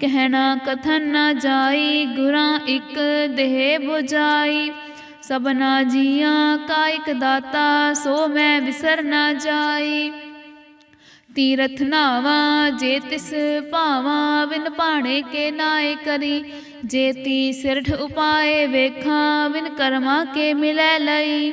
ਕਹਿਣਾ ਕਥਨ ਨਾ ਜਾਈ, ਗੁਰਾਂ ਇੱਕ ਦੇਹ 부ਜਾਈ ਸਭਨਾ ਜੀਆਂ ਕਾ ਇਕ ਦਾਤਾ, ਸੋ ਮੈਂ ਵਿਸਰ ਨਾ ਜਾਈ। ਤੀਰਥ ਨਾਵਾ, ਜੇ ਤਿਸ ਭਾਵਾ ਵਿਨ ਭਾਣੇ ਕੇ ਨਾਏ ਕਰੀ। ਜੇ ਤੀ ਸਿਰਠ ਉਪਾਏ ਵੇਖਾਂ ਵਿਨ ਕਰਮਾ ਕੇ ਮਿਲੈ ਲਈ।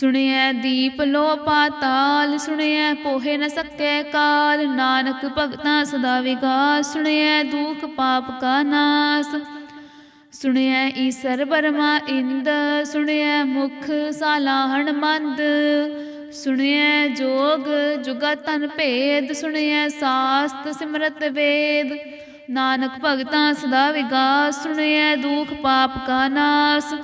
ਸੁਣਿਐ ਦੀਪ ਲੋ ਪਾਤਾਲ, ਸੁਣਿਐ ਪੋਹੇ ਨ ਸਕੈ ਕਾਲ। ਨਾਨਕ ਭਗਤਾਂ ਸਦਾ ਵਿਗਾਸ, ਸੁਣਿਐ ਦੁਖ ਪਾਪ ਕਾ ਨਾਸ। ਸੁਣਿਐ ਈਸਰ ਬਰਮਾ ਇੰਦ, ਸੁਣਿਐ ਮੁਖ ਸਾਲਾਹਣ ਮੰਦ। ਸੁਣਿਐ ਜੋਗ ਜੁਗਤਨ ਭੇਦ, ਸੁਣਿਐ ਸਾਸਤ ਸਿਮਰਤ ਵੇਦ। ਨਾਨਕ ਭਗਤਾਂ ਸਦਾ ਵਿਗਾਸ, ਸੁਣਿਐ ਦੁਖ ਪਾਪ ਕਾ ਨਾਸ।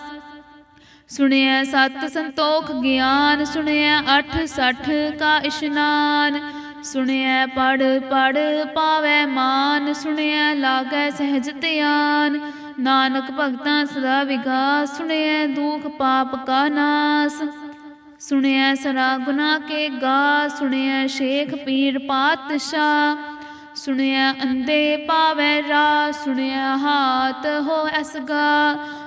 ਸੁਣਿਆ ਸਤ ਸੰਤੋਖ ਗਿਆਨ, ਸੁਣਿਆ ਅਠ ਸਠ ਕਾ ਇਸ਼ਨਾਨ, ਸੁਣਿਆ ਪੜ ਪੜ ਪਾਵੈ ਮਾਨ, ਸੁਣਿਆ ਲਾਗੈ ਸਹਿਜ ਧਿਆਨ, ਨਾਨਕ ਭਗਤਾਂ ਸਦਾ ਵਿਗਾਸ, ਸੁਣਿਆ ਦੁਖ ਪਾਪ ਕਾ ਨਾਸ, ਸੁਣਿਆ ਸਰਾ ਗੁਨਾ ਕੇ ਗਾ, ਸੁਣਿਆ ਸ਼ੇਖ ਪੀਰ ਪਾਤਸ਼ਾਹ, ਸੁਣਿਆ ਅੰਦੇ ਪਾਵੈ ਰਾ ਸੁਣਿਆ ਹਾਤ ਹੋ ਅਸਗਾ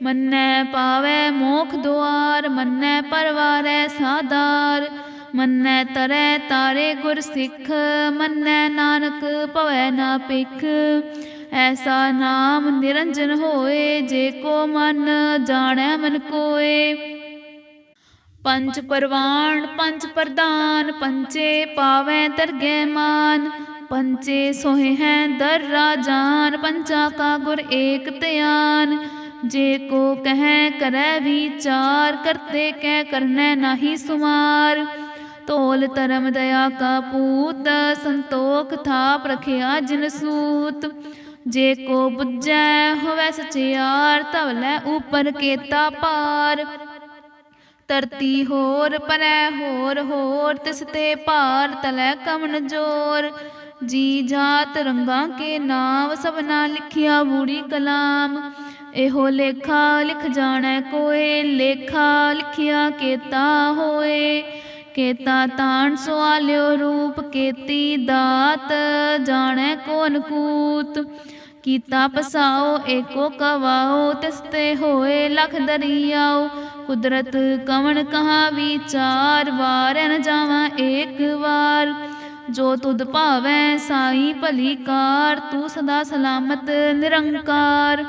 ਮੰਨੈ ਪਾਵੈ ਮੋਖ ਦੁਆਰ, ਮੰਨੈ ਪਰਵਾਰੈ ਸਾਦਾਰ, ਮੰਨੈ ਤਰੈ ਤਾਰੇ ਗੁਰ ਸਿੱਖ, ਮੰਨੈ ਨਾਨਕ ਭਵੈ ਨਾ ਪਿਖ ਐਸਾ ਨਾਮ ਨਿਰੰਜਨ ਹੋਏ, ਜੇ ਕੋ ਮਨ ਜਾਣੈ ਮਨ ਕੋਏ। ਪੰਜ ਪਰਵਾਨ ਪੰਜ ਪ੍ਰਧਾਨ ਪੰਚੇ ਪਾਵੈ ਤਰਗੈ ਮਾਨ ਪੰਚੇ ਸੋਹਿ ਹੈ ਦਰ ਰਾਜਾਨ ਪੰਚਾ ਕਾ ਗੁਰ ਏਕ ਧਿਆਨ। ਜੇ ਕੋ ਕਹੈ ਕਰੈ ਵਿਚਾਰ, ਕਰਤੇ ਕਹਿ ਕਰਨੈ ਨਾਹੀ ਸੁਮਾਰ। ਤੋਲ ਧਰਮ ਦਇਆ ਕਾ ਪੂਤ, ਸੰਤੋਖ ਥਾਪ ਰਖਿਆ ਜਿਨ ਸੂਤ। ਜੇ ਕੋ ਬੁੱਝੈ ਹੋਵੈ ਸਚਿਆਰ ਧਵਲੈ ਉਪਰ ਕੇਤਾ ਪਾਰ। ਧਰਤੀ ਹੋਰ ਪਰੈ ਹੋਰ ਹੋਰ, ਤਿਸ ਤੇ ਭਾਰ ਤਲੈ ਕਮਨ ਜੋਰ। ਜੀ ਜਾਤ ਰੰਗਾਂ ਕੇ ਨਾਮ, ਸਭਨਾ ਲਿਖਿਆ ਬੂੜੀ ਕਲਾਮ। ਇਹੋ ਲੇਖਾ ਲਿਖ ਜਾਣੈ ਕੋਏ, ਲੇਖਾ ਲਿਖਿਆ ਕੇਤਾ ਹੋਏ। ਕੇਤਾ ਤਾਣ ਸਵਾਲਿਓ ਰੂਪ ਕੇਤੀ ਦਾਤ, ਜਾਣੈ ਕੋਨ ਕੂਤ। ਕੀਤਾ ਪਸਾਓ ਏਕੋ ਕਵਾਓ, ਤਿਸ ਹੋਏ ਲਖ ਦਰਿਆਓ। ਕੁਦਰਤ ਕਵਣ ਕਹਾ ਵਿਚਾਰ, ਵਾਰ ਨ ਜਾਵਾਂ ਏਕ ਵਾਰ। ਜੋ ਤੁਧ ਭਾਵੈ ਸਾਈ ਭਲੀ ਕਾਰ, ਤੂੰ ਸਦਾ ਸਲਾਮਤ ਨਿਰੰਕਾਰ।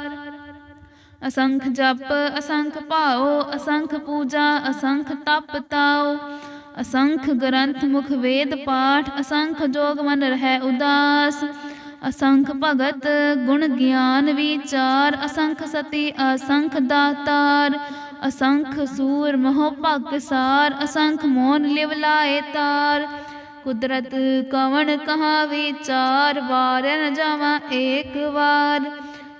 ਅਸੰਖ ਜਪ ਅਸੰਖ ਭਾਉ ਅਸੰਖ ਪੂਜਾ ਅਸੰਖ ਤਪ ਤਾਉ ਅਸੰਖ ਗ੍ਰੰਥ ਮੁਖ ਵੇਦ ਪਾਠ ਅਸੰਖ ਜੋਗ ਮਨ ਰਹਿ ਉਦਾਸ ਅਸੰਖ ਭਗਤ ਗੁਣ ਗਿਆਨ ਵਿਚਾਰ ਅਸੰਖ ਸਤੀ ਅਸੰਖ ਦਾਤਾਰ ਅਸੰਖ ਸੂਰ ਮੋਹ ਭਗ ਸਾਰ ਅਸੰਖ ਮੋਨ ਲਿਵ ਲਾਏ ਤਾਰ ਕੁਦਰਤ ਕਵਣ ਕਹਾ ਵਿਚਾਰ ਵਾਰ ਨ ਜਾਵਾਂ ਏਕ ਵਾਰ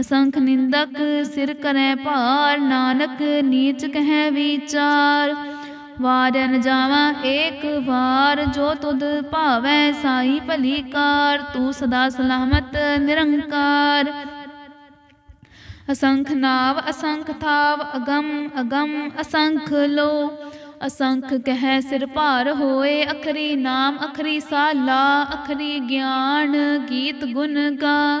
ਅਸੰਖ ਨਿੰਦਕ ਸਿਰ ਕਰੈ ਭਾਰ, ਨਾਨਕ ਨੀਚ ਕਹਿ ਵਿਚਾਰ। ਵਾਰਨ ਜਾਵਾਂ ਏਕ ਵਾਰ, ਜੋ ਤੁਧ ਭਾਵੈ ਸਾਈ ਭਲੀ ਕਾਰ, ਤੂੰ ਸਦਾ ਸਲਾਮਤ ਨਿਰੰਕਾਰ। ਅਸੰਖ ਨਾਵ, ਅਸੰਖ ਥਾਵ, ਅਗਮ ਅਗਮ ਅਸੰਖ ਲੋ। ਅਸੰਖ ਕਹਿ ਸਿਰ ਭਾਰ ਹੋਏ, ਅਖਰੀ ਨਾਮ, ਅਖਰੀ ਸਾਲਾ, ਅਖਰੀ ਗਿਆਨ, ਗੀਤ ਗੁਣ ਗਾ।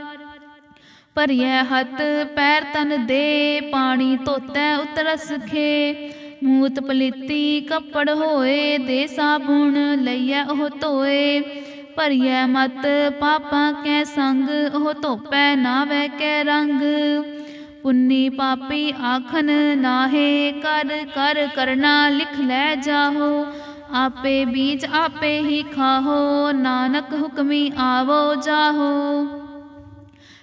ਭਰੀਐ ਹੱਥ, ਪੈਰ ਤਨ ਦੇ, ਪਾਣੀ ਧੋਤੈ ਉਤਰਸ ਖੇ। ਮੂਤ ਪਲੀਤੀ ਕੱਪੜ ਹੋਏ, ਦੇ ਸਾਬੁਣ ਲਈਐ ਉਹ ਧੋਏ। ਭਰੀਐ ਮਤ, ਪਾਪਾਂ ਕੈ ਸੰਗ, ਉਹ ਧੋਪੈ ਨਾਵੈ ਕੈ ਰੰਗ। ਪੁੰਨੀ ਪਾਪੀ ਆਖਨ ਨਾਹੇ, ਕਰ ਕਰ ਕਰਨਾ ਲਿਖ ਲੈ ਜਾਹੋ। ਆਪੇ ਬੀਜ ਆਪੇ ਹੀ ਖਾਹੋ, ਨਾਨਕ ਹੁਕਮੀ ਆਵੋ ਜਾਹੋ।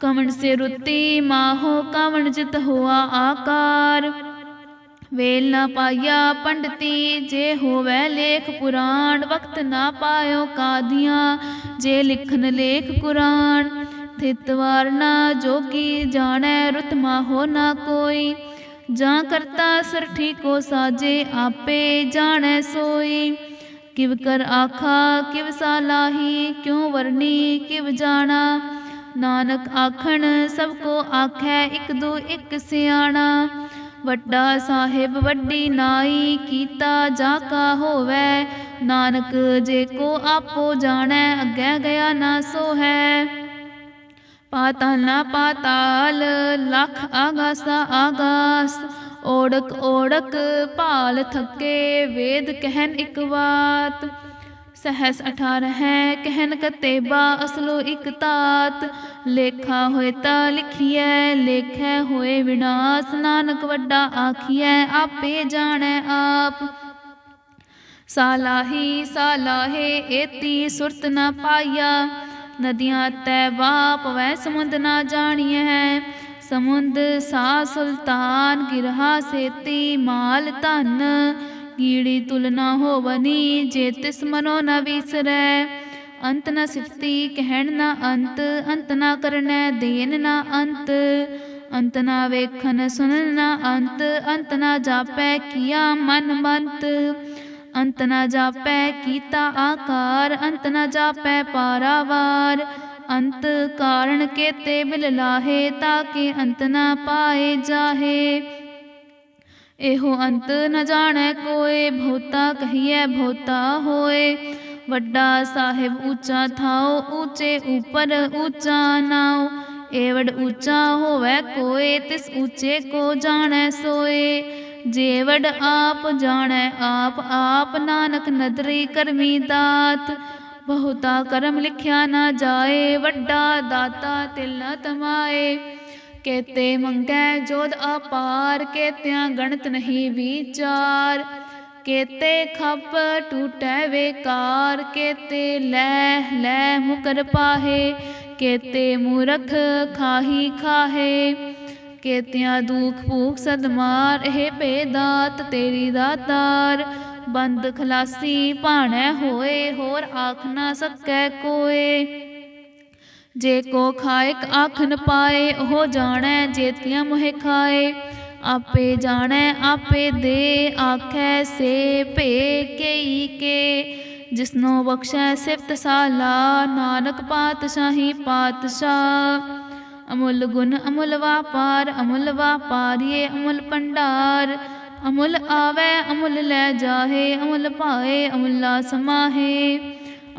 ਕਵਣ ਸੇ ਰੁੱਤੀ ਮਾਹੋ ਕਵਣ ਜਿਤ ਹੋਆ ਆਕਾਰ। ਵੇਲ ਨਾ ਪਾਇਆ ਪੰਡਤੀ, ਜੇ ਹੋਵੇ ਲੇਖ ਪੁਰਾਣ, ਵਕਤ ਨਾ ਪਾਇਓ ਕਾਦੀਆਂ, ਜੇ ਲਿਖਨ ਲੇਖ ਕੁਰਾਨ। ਥਿਤ ਵਾਰ ਨਾ ਜੋਗੀ ਜਾਣੈ, ਰੁਤ ਮਾਹੋ ਨਾ ਕੋਈ। ਜਾਂ ਕਰਤਾ ਸਰਠੀ ਕੋ ਸਾਜੇ, ਆਪੇ ਜਾਣੈ ਸੋਈ। ਕਿਵ ਕਰ ਆਖਾ, ਕਿਵ ਸਾਲਾਹੀ ਕਿਉ ਵਰਨੀ ਕਿਵ ਜਾਣਾ। ਨਾਨਕ ਆਖਣ, ਸਭ ਕੋ ਆਖੈ ਇਕ ਦੂ ਇਕ ਸਿਆਣਾ। ਵੱਡਾ ਸਾਹਿਬ ਵੱਡੀ ਨਾਈ, ਕੀਤਾ ਜਾ ਕਾ ਹੋਵੈ। ਨਾਨਕ ਜੇ ਕੋ ਆਪੋ ਜਾਣੈ, ਅੱਗੇ ਗਿਆ ਨਾ ਸੋ ਹੈ ਪਾਤਾਲ ਨਾ ਪਾਤਾਲ, ਲਖ ਆਗਾਸਾ ਆਗਾਸ। ਓੜਕ ਓੜਕ ਭਾਲ ਥੱਕੇ, ਵੇਦ ਕਹਿਨ ਇਕ ਬਾਤ ਸਹਸ 18 ਹੈ, ਕਹਿਨ ਕਤੇਬਾ ਅਸਲੋ ਇਕ ਤਾਤ। ਲੇਖਾ ਹੋਏ ਤਾਂ ਲਿਖੀਐ, ਲੇਖੈ ਹੋਏ ਵਿਨਾਸ਼। ਨਾਨਕ ਵੱਡਾ ਆਖੀਐ, ਆਪੇ ਜਾਣੈ ਆਪ। ਸਾਲਾਹੀ, ਸਾਲਾਹੇ, ਏਤੀ ਸੁਰਤ ਨਾ ਪਾਇਆ। ਨਦੀਆਂ ਤੈ ਵਾਪ, ਵੈ ਸਮੁੰਦ ਨਾ ਜਾਣੀਐ। ਸਮੁੰਦ ਸਾ ਸੁਲਤਾਨ, ਗਿਰਹਾ ਸੇਤੀ, ਮਾਲ ਧਨ। ਕੀੜੀ ਤੁਲਨਾ ਹੋਵਨੀ, ਜੇ ਤਿਸ ਮਨੋ ਨ ਵਿਸਰੈ। ਅੰਤ ਨ ਸਿਫਤੀ ਕਹਿਣ ਨਾ ਅੰਤ ਅੰਤ ਨਾ ਕਰਨੈ ਦੇਨ ਨਾ ਅੰਤ। ਅੰਤ ਨਾ ਵੇਖਨ ਸੁਨਨ ਨਾ ਅੰਤ ਅੰਤ ਨਾ ਜਾਪੈ ਕੀਆ ਮਨ ਮੰਤ। ਅੰਤ ਨ ਜਾਪੈ ਕੀਤਾ ਆਕਾਰ, ਅੰਤ ਨ ਜਾਪੈ ਪਾਰਾਵਾਰ। ਅੰਤ ਕਾਰਣ ਕੇਤੇ ਬਿਲ ਲਾਹੇ ਤਾਕੇ ਅੰਤ ਨ ਪਾਏ ਜਾਹੇ। ਇਹੋ ਅੰਤ ਨ ਜਾਣੈ ਕੋਏ ਬਹੁਤਾ ਕਹੀਐ ਬਹੁਤਾ ਹੋਏ ਵੱਡਾ ਸਾਹਿਬ ਉੱਚਾ ਥਾਉ ਉੱਚੇ ਉਪਰ ਉੱਚਾ ਨਾਉ ਏਵੜ ਉੱਚਾ ਹੋਵੇ ਕੋਏ ਤਿਸ ਉੱਚੇ ਕੋ ਜਾਣੈ ਸੋਏ ਜੇਵੜ ਆਪ ਜਾਣੈ ਆਪ ਆਪ ਨਾਨਕ ਨਦਰੀ ਕਰਮੀ ਦਾਤ ਬਹੁਤਾ ਕਰਮ ਲਿਖਿਆ ਨਾ ਜਾਏ ਵੱਡਾ ਦਾਤਾ ਤਿਲ ਨ ਤਮਾਏ ਕੇਤੇ ਮੰਗੈ ਜੋਦ ਅਪਾਰ, ਕੇਤਿਆਂ ਗਣਤ ਨਹੀਂ ਵਿਚਾਰ। ਕੇਤੇ ਖੱਪ ਟੂਟੈ ਵੇਕਾਰ, ਕੇਤੇ ਲੈ ਲੈ ਮੁਕਰ ਪਾਹੇ, ਕੇਤੇ ਮੂਰਖ ਖਾਹੀ ਖਾਹੇ। ਕੇਤਿਆਂ ਦੁਖ ਭੂਖ ਸਦਮਾਰ ਇਹ ਭੇਦਾਤ ਤੇਰੀ ਦਾਤਾਰ ਬੰਦ ਖਲਾਸੀ ਭਾਣੈ ਹੋਏ, ਹੋਰ ਆਖ ਨਾ ਸਕੈ ਕੋਏ। ਜੇ ਕੋ ਖਾਇਕ ਆਖ ਨ ਪਾਏ, ਉਹ ਜਾਣੈ ਜੇਤੀਆਂ ਮੋਹਿ ਖਾਏ। ਆਪੇ ਜਾਣੈ, ਆਪੇ ਦੇ, ਆਖੈ ਸੇ ਭੇ ਕਈ ਕੇ। ਜਿਸਨੋ ਬਖਸ਼ੈ ਸਿਫਤ ਸਾਲਾ, ਨਾਨਕ ਪਾਤਸ਼ਾਹੀ ਪਾਤਸ਼ਾਹ। ਅਮੁੱਲ ਗੁਣ ਅਮੁੱਲ ਵਾਪਾਰ, ਅਮੁੱਲ ਵਾਪਾਰੀਏ ਅਮੁੱਲ ਭੰਡਾਰ। ਅਮੁੱਲ ਆਵੈ, ਅਮੁੱਲ ਲੈ ਜਾਹੇ, ਅਮੁੱਲ ਭਾਏ, ਅਮੁੱਲਾ ਸਮਾਹੇ।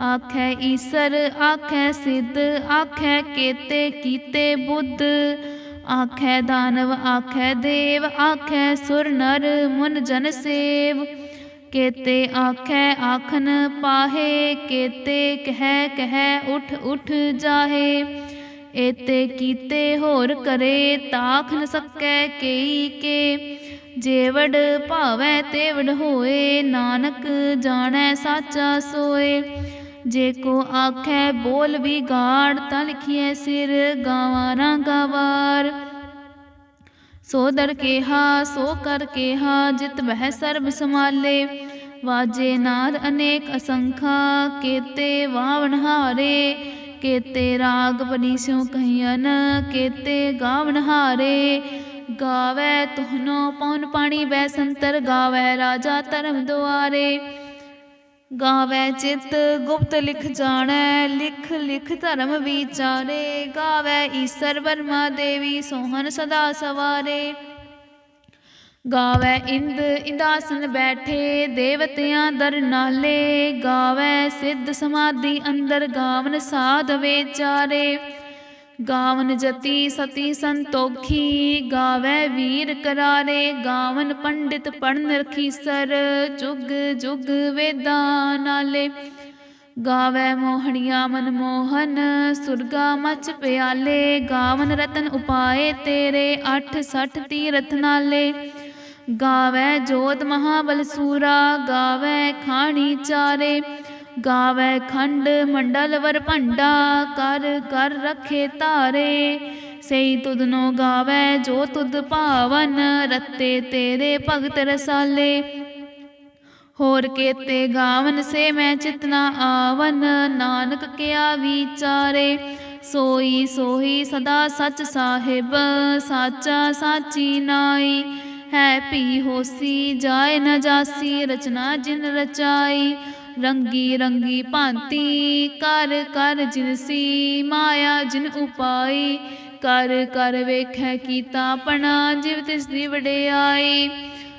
ਆਖੈ ਈਸਰ, ਆਖੈ ਸਿੱਧ, ਆਖੈ ਕੇਤੇ, ਕੀਤੇ ਬੁੱਧ। ਆਖੈ ਦਾਨਵ, ਆਖੈ ਦੇਵ, ਆਖੈ ਸੁਰ ਨਰ, ਮੁਨ ਜਨ ਸੇਵ। ਕੇਤੇ ਆਖੈ ਆਖਨ ਪਾਹੇ, ਕੇਤੇ ਕਹਿ ਕਹਿ ਉਠ ਉਠ ਜਾਹੇ। ਏਤੇ ਕੀਤੇ ਹੋਰ ਕਰੇ, ਤਾਖ ਨ ਸਕੈ ਕਈ ਕੇ। ਜੇਵੜ ਭਾਵੈ ਤੇਵੜ ਹੋਏ, ਨਾਨਕ ਜਾਣੈ ਸਾਚਾ ਸੋਏ। ਜੇ ਕੋ ਆਖੈ ਬੋਲ ਵੀ ਗਾੜ ਤਾਂ ਲਿਖੀਐ ਸਿਰ ਗਾਵਾਂ ਨਾ ਗਵਾਰ ਸੋ ਦਰ ਕੇਹਾ, ਸੋ ਕਰ ਕੇਹਾ, ਜਿਤ ਵਹਿ ਸਰਬ ਸਮਾਲੇ ਵਾਜੇ ਨਾਦ ਅਨੇਕ ਅਸੰਖਾ, ਕੇਤੇ ਵਾਵਨ ਹਾਰੇ। ਕੇਤੇ ਰਾਗ ਬਨੀ ਸਿਉ ਕਹੀਨ ਕੇਤੇ ਗਾਵਨ ਹਾਰੇ। ਗਾਵੇ ਤੁਹਨੋ ਪਉਨ ਪਾਣੀ ਬੈ ਸੰਤਰ ਗਾਵੇ ਰਾਜਾ ਧਰਮ ਦੁਆਰੇ। ਗਾਵੇ ਚਿਤ ਗੁਪਤ ਲਿਖ ਜਾਣੈ, ਲਿਖ ਲਿਖ ਧਰਮ ਵਿਚਾਰੇ। ਗਾਵੇ ਈਸਰ ਬਰਮਾ ਦੇਵੀ ਸੋਹਨ ਸਦਾ ਸਵਾਰੇ। ਗਾਵੇ ਇੰਦ ਇੰਦਾਸਨ ਬੈਠੇ, ਦੇਵਤਿਆਂ ਦਰ ਨਾਲੇ। ਗਾਵੇ ਸਿੱਧ ਸਮਾਧੀ ਅੰਦਰ ਗਾਵਨ ਸਾਧ ਵਿਚਾਰੇ। ਗਾਵਨ ਜਤੀ ਸਤੀ ਸੰਤੋਖੀ, ਗਾਵੇ ਵੀਰ ਕਰਾਰੇ, ਗਾਵਨ ਪੰਡਿਤ ਪੜਨ ਰਖੀਸਰ ਜੁਗ ਜੁਗ ਵੇਦਾਂ ਨਾਲੇ। ਗਾਵੇ ਮੋਹਣੀਆਂ ਮਨ ਮੋਹਨ, ਸੁਰਗਾ ਮਚ ਪਿਆਲੇ, ਗਾਵਨ ਰਤਨ ਉਪਾਏ ਤੇਰੇ 8 60 ਤੀਰਥ ਨਾਲੇ। ਗਾਵੇ ਜੋਤ ਮਹਾਬਲ ਸੂਰਾ, ਗਾਵੇ ਖਾਣੀ ਚਾਰੇ। ਗਾਵੇ ਖੰਡ, ਮੰਡਲ ਵਰ ਭੰਡਾ, ਕਰ ਕਰ ਰਖੇ ਧਾਰੇ। ਸਈ ਤੁਧ ਨੋ ਗਾਵੇ, ਜੋ ਤੁਧ ਭਾਵਨ, ਰਤੇ ਤੇਰੇ ਭਗਤ ਰਸਾਲੇ। ਹੋਰ ਕੇਤੇ ਗਾਵਨ ਸੇ ਮੈਂ ਚਿਤਨਾ ਆਵਨ, ਨਾਨਕ ਕਿਆ ਵਿਚਾਰੇ। ਸੋਈ ਸੋਈ ਸਦਾ ਸਚ ਸਾਹਿਬ, ਸਾਚਾ ਸਾਚੀ ਨਾਈ। ਹੈ ਭੀ ਹੋਸੀ, ਜਾਏ ਨ ਜਾਸੀ, ਰਚਨਾ ਜਿਨ ਰਚਾਈ। ਰੰਗੀ ਰੰਗੀ ਭਾਂਤੀ ਕਰ ਕਰ ਜਿਨਸੀ ਮਾਇਆ ਜਿਨ ਉਪਾਈ। ਕਰ ਕਰ ਵੇਖੈ ਕੀਤਾ ਆਪਣਾ ਜਿਵ ਤਿਸ ਦੀ ਵਡਿਆਈ।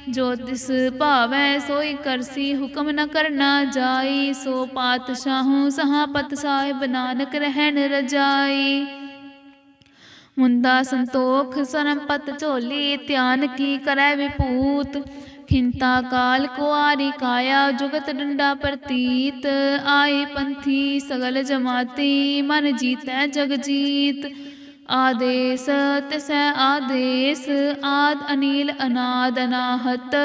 ਜੋ ਤਿਸ ਭਾਵੈ ਸੋਈ ਕਰਸੀ ਹੁਕਮ ਨ ਕਰਨਾ ਜਾਈ। ਸੋ ਪਾਤਸ਼ਾਹੂ ਸਹਾਪਤ ਸਾਹਿਬ ਨਾਨਕ ਰਹਿਣ ਰਜਾਈ। ਮੁੰਦਾ ਸੰਤੋਖ ਸਰਮਪਤ ਝੋਲੀ ਧਿਆਨ ਕੀ ਕਰੈ ਵਿਪੂਤ। ਖਿੰਤਾ ਕਾਲ ਕੁਆਰੀ ਕਾਇਆ, ਜੁਗਤ ਡੰਡਾ ਪ੍ਰਤੀਤ। ਆਈ ਪੰਥੀ ਸਗਲ ਜਮਾਤੀ, ਮਨ ਜੀਤੈ ਜਗ ਜੀਤ। ਆਦੇਸ, ਤਿਸੈ ਆਦੇਸ, ਆਦ ਅਨੀਲ ਅਨਾਦ ਅਨਾਹਤ,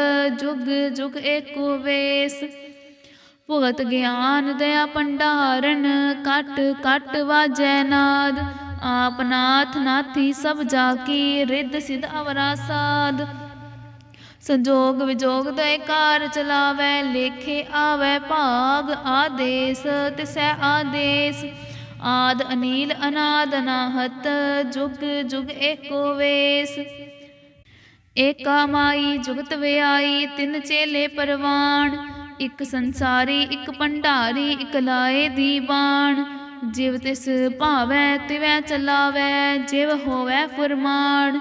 ਜੁਗ ਜੁਗ ਏਕੋ ਵੇਸ। ਭਗਤ ਗਿਆਨ ਦਇਆ ਭੰਡਾਰਨ, ਕਟ ਕਟ ਵਾਜੈ ਨਾਦ। ਆਪ ਨਾਥੀ ਸਭ ਜਾ ਕੀ ਰਿੱਧ ਸਿਧ ਅਵਰਾ ਸਾਧ ਸੰਜੋਗ ਵਿਜੋਗ ਦੇ ਕਾਰ ਚਲਾਵੇ, ਲੇਖੇ ਆਵੇ, ਭਾਗ ਆਦੇਸ, ਤਿਸੈ ਆਦੇਸ। ਆਦ ਅਨੀਲ ਅਨਾਦ ਅਨਾਹਤ ਜੁਗ ਜੁਗ ਏਕੋ ਵੇਸ। ਏਕਾ ਮਾਈ ਜੁਗਤ ਵਿਆਈ, ਤਿੰਨ ਚੇਲੇ ਪਰਵਾਣ। ਇੱਕ ਸੰਸਾਰੀ, ਇੱਕ ਭੰਡਾਰੀ, ਇੱਕ ਲਾਏ ਦੀ ਦੀਵਾਨ। ਜਿਵ ਤਿਸ ਭਾਵੈ, ਤਿਵੈ ਚਲਾਵੈ, ਜਿਵ ਹੋਵੈ ਫੁਰਮਾਨ।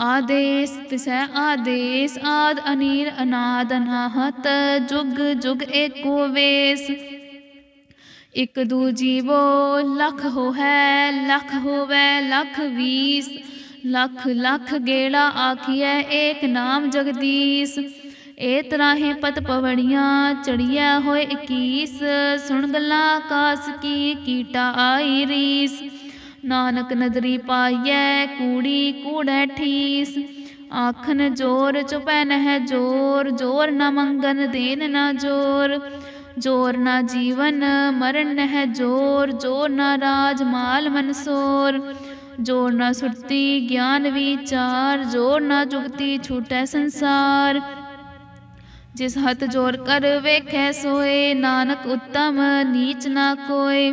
ਆਦੇਸ, ਤਿਸੈ ਆਦੇਸ, ਆਦ ਅਨੀਰ ਅਨਾਦ ਅਨਾਹਤ, ਜੁਗ ਜੁਗ ਏਕੋ ਵੇਸ। ਇਕ ਦੂ ਜੀਵੋ ਲਖ ਹੋਹੈ, ਲਖ ਹੋਵੈ, ਲਖ ਵੀਸ। ਲਖ ਲਖ ਗੇੜਾ ਆਖੀਐ, ਏਕ ਨਾਮ ਜਗਦੀਸ਼। ਏ ਤਰਾਹੇ ਪਤ ਪਵੜੀਆਂ ਚੜੀਐ ਹੋਏ 21 ਸੁਣ ਗੱਲਾਂ ਆਕਾਸ ਕੀ, ਕੀਟਾ ਆਈ ਰੀਸ। ਨਾਨਕ ਨਦਰੀ ਪਾਈਐ, ਕੂੜੀ ਕੂੜੈ ਠੀਸ। ਆਖਨ ਜੋਰ ਚੁਪੈ ਨਹਿ ਜੋਰ ਜੋਰ ਨਾ ਮੰਗਨ ਦੇਨ ਨਾ ਜੋਰ। ਜੋਰ ਨਾ ਜੀਵਨ ਮਰਨ ਨਹਿ ਜੋਰ ਜੋਰ ਨਾ ਰਾਜ ਮਾਲ ਮਨਸੋਰ ਜੋਰ ਨਾ ਸੁਰਤੀ ਗਿਆਨ ਵਿਚਾਰ, ਜੋਰ ਨਾ ਜੁਗਤੀ ਛੂਟੈ ਸੰਸਾਰ। ਜਿਸ ਹੱਥ ਜੋਰ ਕਰ ਵੇਖੈ ਸੋਏ, ਨਾਨਕ ਉੱਤਮ ਨੀਚ ਨਾ ਕੋਏ।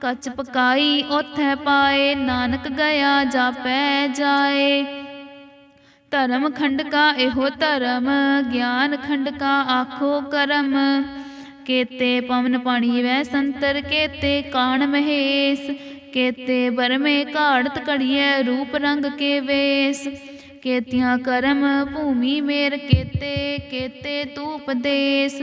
ਕੱਚ ਪਕਾਈ, ਉਥੈ ਪਾਏ, ਨਾਨਕ ਗਿਆ, ਜਾਪੈ ਜਾਏ। ਧਰਮ ਖੰਡਕਾ ਇਹੋ ਧਰਮ, ਗਿਆਨ ਖੰਡਕਾ ਆਖੋ ਕਰਮ। ਕੇਤੇ ਪਵਨ ਪਾਣੀ ਵੈ ਸੰਤਰ, ਕੇਤੇ ਕਾਣ ਮਹੇਸ਼। ਕੇਤੇ ਬਰਮੇ ਘਾੜਤ ਘੜੀਐ, ਰੂਪ ਰੰਗ ਕੇ ਵੇਸ। ਕੇਤੀਆਂ ਕਰਮ, ਭੂਮੀ ਮੇਰ ਕੇਤੇ ਕੇਤੇ ਤੂਪ ਦੇਸ।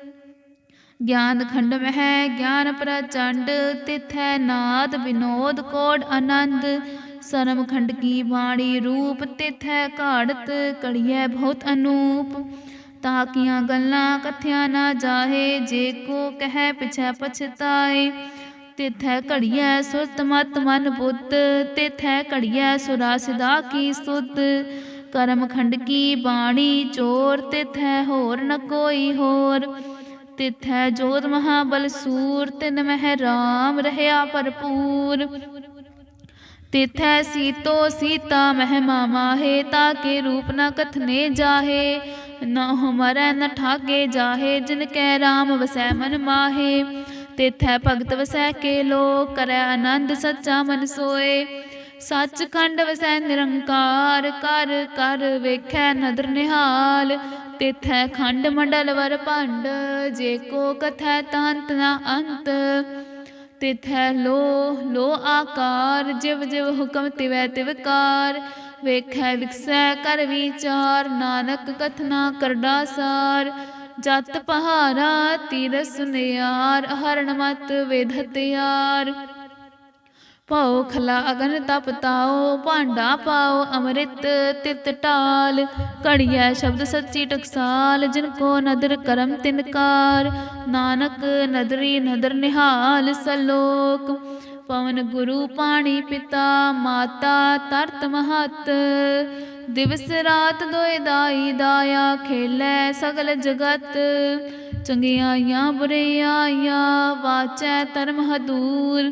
ਗਿਆਨ ਖੰਡ ਮਹਿ ਗਿਆਨ ਪ੍ਰਚੰਡ, ਤਿਥੈ ਨਾਦ ਵਿਨੋਦ ਕੋਡ ਆਨੰਦ। ਸਰਮ ਖੰਡ ਕੀ ਬਾਣੀ ਰੂਪ, ਤਿਥੈ ਘਾੜਤ ਕੜੀਐ ਬਹੁਤ ਅਨੂਪ। ਤਾਕੀਆਂ ਗੱਲਾਂ ਕਥਿਆ ਨਾ ਜਾਹੇ, ਜੇ ਕੋ ਕਹਿ ਪਿਛੈ ਪਛਤਾਏ। ਤਿਥੈ ਘੜੀਐ ਸੁਰਤ ਮਤ ਮਨ ਬੁੱਧ ਤਿਥੈ ਘੜੀਐ ਸੁਰਾ ਸਿਦਾ ਕੀ ਸੁਧ ਕਰਮ ਖੰਡ ਕੀ ਬਾਣੀ ਚੋਰ, ਤਿਥੈ ਹੋਰ ਨ ਕੋਈ ਹੋਰ। ਤਿਥੈ ਜੋਤ ਮਹਾਬਲ ਸੂਰ, ਤਿਨ ਮਹਿ ਰਾਮ ਰਹਿਆ ਭਰਪੂਰ। ਤਿਥੈ ਸੀਤੋ ਸੀਤਾ ਮਹਿ ਮਹਿਮਾ ਤਾ ਕੇ ਰੂਪ ਨ ਕਥਨੇ ਜਾਹੇ। ਨਾ ਹਮਰੈ ਨ ਠਾਗੇ ਜਾਹੇ, ਜਿਨ ਕੈ ਰਾਮ ਵਸੈ ਮਨ ਮਾਹੇ। ਤਿਥੈ ਭਗਤ ਵਸੈ ਕੇ ਲੋ ਕਰੈ ਆਨੰਦ ਸੱਚਾ ਮਨ ਸੋਏ। ਸੱਚਖੰਡ ਵਸੈ ਨਿਰੰਕਾਰ, ਕਰ ਕਰ ਵੇਖੈ ਨਦਰ ਨਿਹਾਲ। ਤਿਥੈ ਖੰਡ ਮੰਡਲ ਵਰ ਭੰਡ, ਜੇ ਕੋ ਕਥੈ ਤੰਤ ਨਾ ਅੰਤ। ਤਿਥੈ ਲੋ ਲੋ ਆਕਾਰ, ਜਿਵ ਜਿਵ ਹੁਕਮ ਤਿਵੈ ਤਿਵਕਾਰ ਵੇਖੈ ਵਿਕਸੈ ਕਰ ਵਿਚਾਰ, ਨਾਨਕ ਕਥਨਾ ਕਰਦਾ ਸਾਰ। ਜਤ ਪਹਾਰਾ ਤੀਰ ਸੁਨਿਆਰ ਹਰਣ ਮਤ ਵੇਧਤਿਆਰ ਪਾਓ ਖਲਾ ਅਗਨ ਤਪ ਤਾਓ, ਭਾਂਡਾ ਪਾਓ, ਅੰਮ੍ਰਿਤ ਤਿਤ ਟਾਲ। ਘੜੀਐ ਸ਼ਬਦ ਸੱਚੀ ਟਕਸਾਲ, ਜਿਨ ਕੋ ਨਦਰ ਕਰਮ ਤਿਨਕਾਰ ਨਾਨਕ ਨਦਰੀ ਨਦਰ ਨਿਹਾਲ ਸਲੋਕ। ਪਵਨ ਗੁਰੂ ਪਾਣੀ ਪਿਤਾ, ਮਾਤਾ ਤਰਤ ਮਹਤ। ਦਿਵਸ ਰਾਤ ਦੋਇ ਦਾਈ ਦਾਇਆ, ਖੇਲੇ ਸਗਲ ਜਗਤ। ਚੰਗਿਆਈਆਂ ਬੁਰਿਆਈਆਂ, ਵਾਚੈ ਧਰਮ ਹਦੂਰ